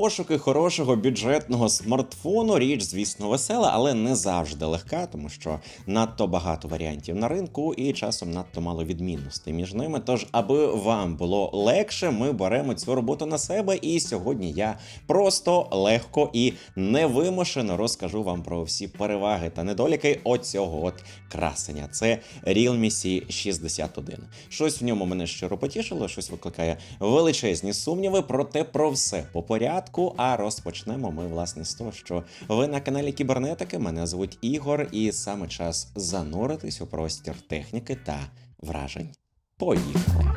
Пошуки хорошого бюджетного смартфону річ, звісно, весела, але не завжди легка, тому що надто багато варіантів на ринку і часом надто мало відмінностей між ними. Тож, аби вам було легше, ми беремо цю роботу на себе. І сьогодні я просто легко і невимушено розкажу вам про всі переваги та недоліки оцього от красення. Це Realme C61. Щось в ньому мене щиро потішило, щось викликає величезні сумніви, проте про все по порядку. А розпочнемо ми власне з того, що ви на каналі Кібернетики. Мене звуть Ігор, і саме час зануритись у простір техніки та вражень. Поїхали!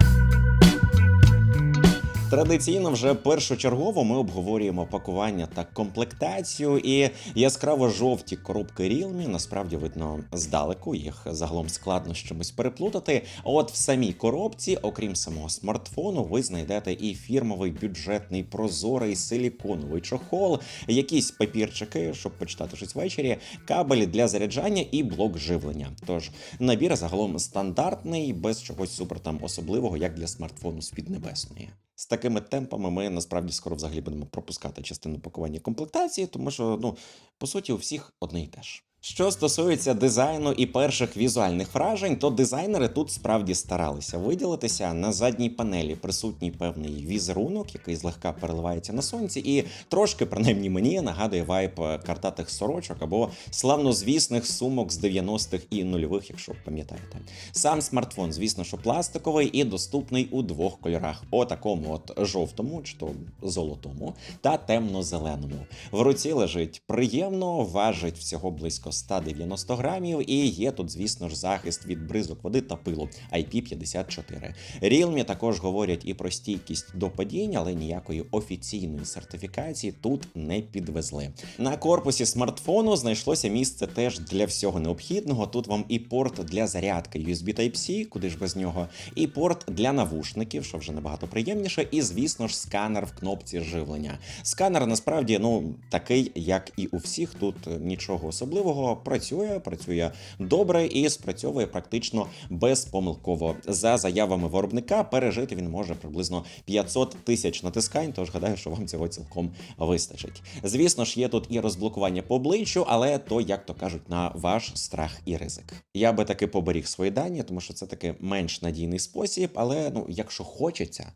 Традиційно вже першочергово ми обговорюємо пакування та комплектацію, і яскраво жовті коробки Realme насправді видно здалеку. Їх загалом складно з чимось переплутати. От в самій коробці, окрім самого смартфону, ви знайдете і фірмовий бюджетний прозорий силіконовий чохол, якісь папірчики, щоб почитати щось ввечері, кабелі для заряджання і блок живлення. Тож набір загалом стандартний, без чогось супер там особливого, як для смартфону з піднебесної. З такими темпами ми насправді скоро взагалі будемо пропускати частину пакування комплектації, тому що ну по суті у всіх одне й те ж. Що стосується дизайну і перших візуальних вражень, то дизайнери тут справді старалися виділитися. На задній панелі присутній певний візерунок, який злегка переливається на сонці, і трошки, принаймні мені, нагадує вайб картатих сорочок або славнозвісних сумок з 90-х і нульових, якщо пам'ятаєте. Сам смартфон, звісно, що пластиковий і доступний у двох кольорах: о такому от жовтому, чи то золотому, та темно-зеленому. В руці лежить приємно, важить всього близько 190 грамів, і є тут, звісно ж, захист від бризок води та пилу IP54. Realme також говорять і про стійкість до падінь, але ніякої офіційної сертифікації тут не підвезли. На корпусі смартфону знайшлося місце теж для всього необхідного. Тут вам і порт для зарядки USB Type-C, куди ж без нього, і порт для навушників, що вже набагато приємніше, і звісно ж сканер в кнопці живлення. Сканер насправді ну такий, як і у всіх, тут нічого особливого. Працює, працює добре і спрацьовує практично безпомилково. За заявами виробника, пережити він може приблизно 500 тисяч натискань. Тож гадаю, що вам цього цілком вистачить. Звісно ж, є тут і розблокування по обличчю, але то, як то кажуть, на ваш страх і ризик. Я би таки поберіг свої дані, тому що це таки менш надійний спосіб. Але ну, якщо хочеться,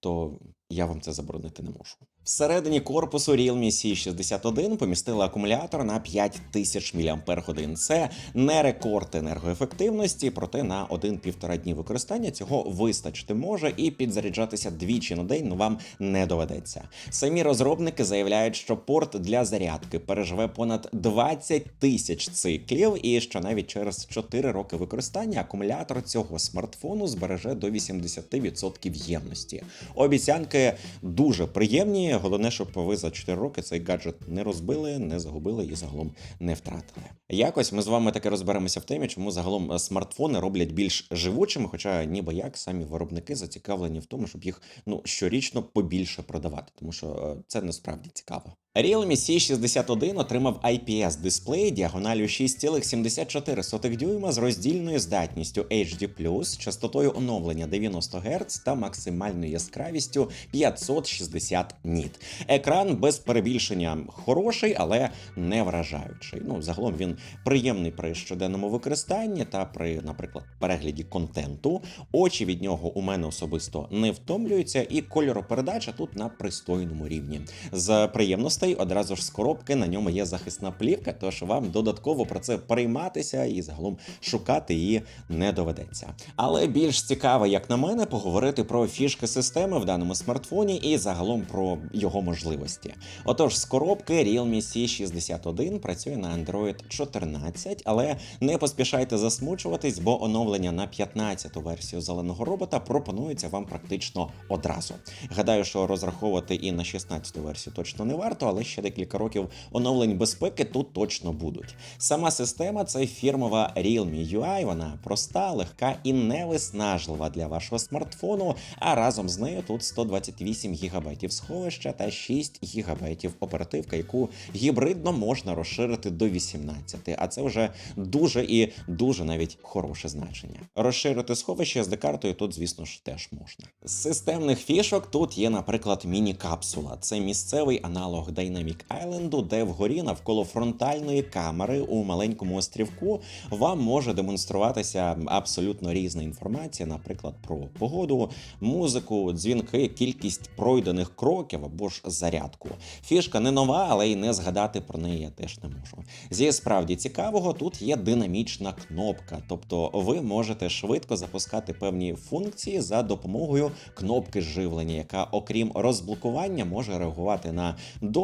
то я вам це заборонити не можу. Всередині корпусу Realme C61 помістили акумулятор на 5000 мАч. Це не рекорд енергоефективності, проте на 1-1,5 дні використання цього вистачити може і підзаряджатися двічі на день ну вам не доведеться. Самі розробники заявляють, що порт для зарядки переживе понад 20 тисяч циклів, і що навіть через 4 роки використання акумулятор цього смартфону збереже до 80% ємності. Обіцянки дуже приємні. Головне, щоб ви за 4 роки цей гаджет не розбили, не загубили і загалом не втратили. Якось ми з вами таки розберемося в темі, чому загалом смартфони роблять більш живучими, хоча ніби як самі виробники зацікавлені в тому, щоб їх ну щорічно побільше продавати, тому що е, це насправді цікаво. Realme C61 отримав IPS дисплей діагоналю 6,74 дюйма з роздільною здатністю HD+, частотою оновлення 90 Гц та максимальною яскравістю 560 ніт. Екран без перебільшення хороший, але не вражаючий. Ну, загалом він приємний при щоденному використанні та при, наприклад, перегляді контенту. Очі від нього у мене особисто не втомлюються, і кольоропередача тут на пристойному рівні. З приємностей одразу ж з коробки на ньому є захисна плівка, тож вам додатково про це перейматися і загалом шукати її не доведеться. Але більш цікаво, як на мене, поговорити про фішки системи в даному смартфоні і загалом про його можливості. Отож, з коробки Realme C61 працює на Android 14, але не поспішайте засмучуватись, бо оновлення на 15-ту версію зеленого робота пропонується вам практично одразу. Гадаю, що розраховувати і на 16-ту версію точно не варто, але ще декілька років оновлень безпеки тут точно будуть. Сама система це фірмова Realme UI, Вона проста, легка і не виснажлива для вашого смартфону. А разом з нею тут 128 ГБ сховища та 6 ГБ оперативка, яку гібридно можна розширити до 18. А це вже дуже і дуже навіть хороше значення. Розширити сховище sd картою тут, звісно ж, теж можна. З системних фішок тут є, наприклад, міні-капсула. Це місцевий аналог Dynamic Island, де вгорі навколо фронтальної камери у маленькому острівку вам може демонструватися абсолютно різна інформація, наприклад, про погоду, музику, дзвінки, кількість пройдених кроків або ж зарядку. Фішка не нова, але й не згадати про неї я теж не можу. Зі справді цікавого тут є динамічна кнопка, тобто ви можете швидко запускати певні функції за допомогою кнопки живлення, яка, окрім розблокування, може реагувати на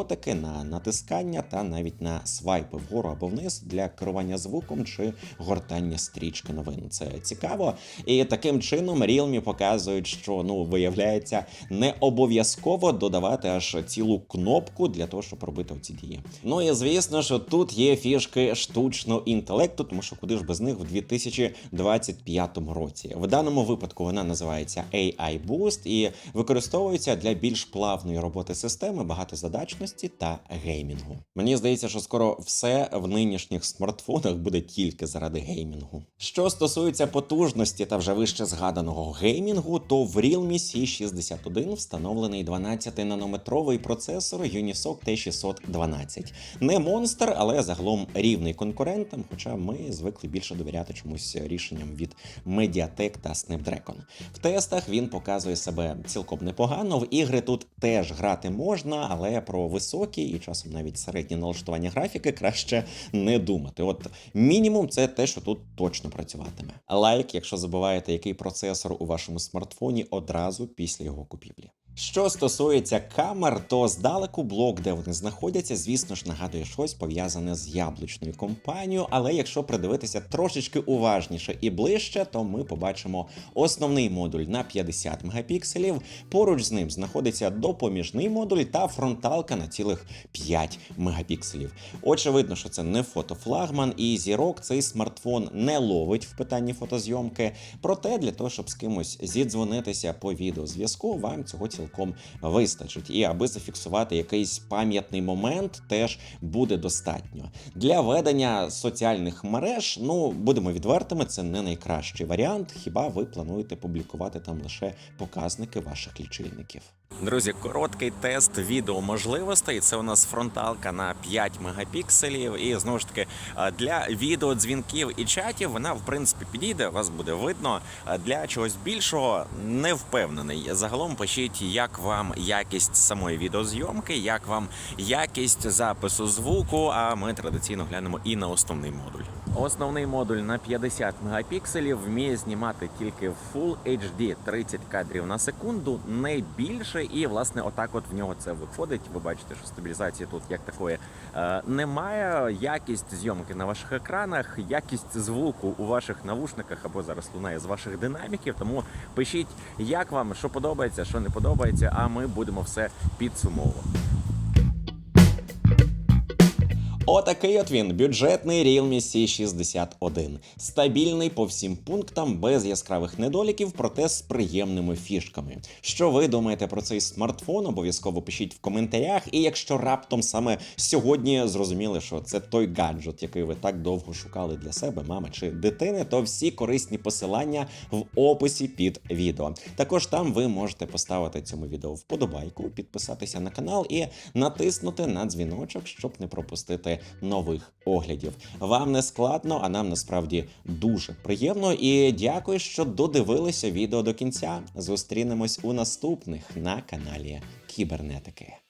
дотики, на натискання та навіть на свайпи вгору або вниз для керування звуком чи гортання стрічки новин. Це цікаво. І таким чином Realme показують, що ну виявляється не обов'язково додавати аж цілу кнопку для того, щоб робити оці дії. Ну і звісно, що тут є фішки штучного інтелекту, тому що куди ж без них в 2025 році. В даному випадку вона називається AI Boost і використовується для більш плавної роботи системи, багатозадачності та геймінгу. Мені здається, що скоро все в нинішніх смартфонах буде тільки заради геймінгу. Що стосується потужності та вже вище згаданого геймінгу, то в Realme C61 встановлений 12-нанометровий процесор Unisoc T612. Не монстр, але загалом рівний конкурентам, хоча ми звикли більше довіряти чомусь рішенням від Mediatek та Snapdragon. В тестах він показує себе цілком непогано. В ігри тут теж грати можна, але про високі і часом навіть середні налаштування графіки краще не думати. От мінімум, це те, що тут точно працюватиме. Лайк, якщо забуваєте, який процесор у вашому смартфоні одразу після його купівлі. Що стосується камер, то здалеку блок, де вони знаходяться, звісно ж, нагадує щось пов'язане з яблучною компанією. Але якщо придивитися трошечки уважніше і ближче, то ми побачимо основний модуль на 50 мегапікселів. Поруч з ним знаходиться допоміжний модуль та фронталка на цілих 5 мегапікселів. Очевидно, що це не фотофлагман, і зірок цей смартфон не ловить в питанні фотозйомки. Проте для того, щоб з кимось зідзвонитися по відеозв'язку, вам цього цілком вистачить. І аби зафіксувати якийсь пам'ятний момент, теж буде достатньо. Для ведення соціальних мереж, ну будемо відвертими, це не найкращий варіант. Хіба ви плануєте публікувати там лише показники ваших лічильників? Друзі, короткий тест відео можливостей. Це у нас фронталка на 5 мегапікселів. І знову ж таки для відеодзвінків і чатів вона в принципі підійде. Вас буде видно. Для чогось більшого не впевнений. Загалом пишіть, як вам якість самої відеозйомки, як вам якість запису звуку. А ми традиційно глянемо і на основний модуль. Основний модуль на 50 мегапікселів вміє знімати тільки в Full HD 30 кадрів на секунду, не більше. І власне, отак, от в нього це виходить. Ви бачите, що стабілізації тут як такої е, немає. Якість зйомки на ваших екранах, якість звуку у ваших навушниках або зараз лунає з ваших динаміків. Тому пишіть, як вам що подобається, що не подобається. А ми будемо все підсумовувати. Отакий от він бюджетний Realme C61. Стабільний по всім пунктам, без яскравих недоліків, проте з приємними фішками. Що ви думаєте про цей смартфон? Обов'язково пишіть в коментарях. І якщо раптом саме сьогодні зрозуміли, що це той гаджет, який ви так довго шукали для себе, мами чи дитини, то всі корисні посилання в описі під відео. Також там ви можете поставити цьому відео вподобайку, підписатися на канал і натиснути на дзвіночок, щоб не пропустити нових оглядів. Вам не складно, а нам насправді дуже приємно. І дякую, що додивилися відео до кінця. Зустрінемось у наступних на каналі Кібернетики.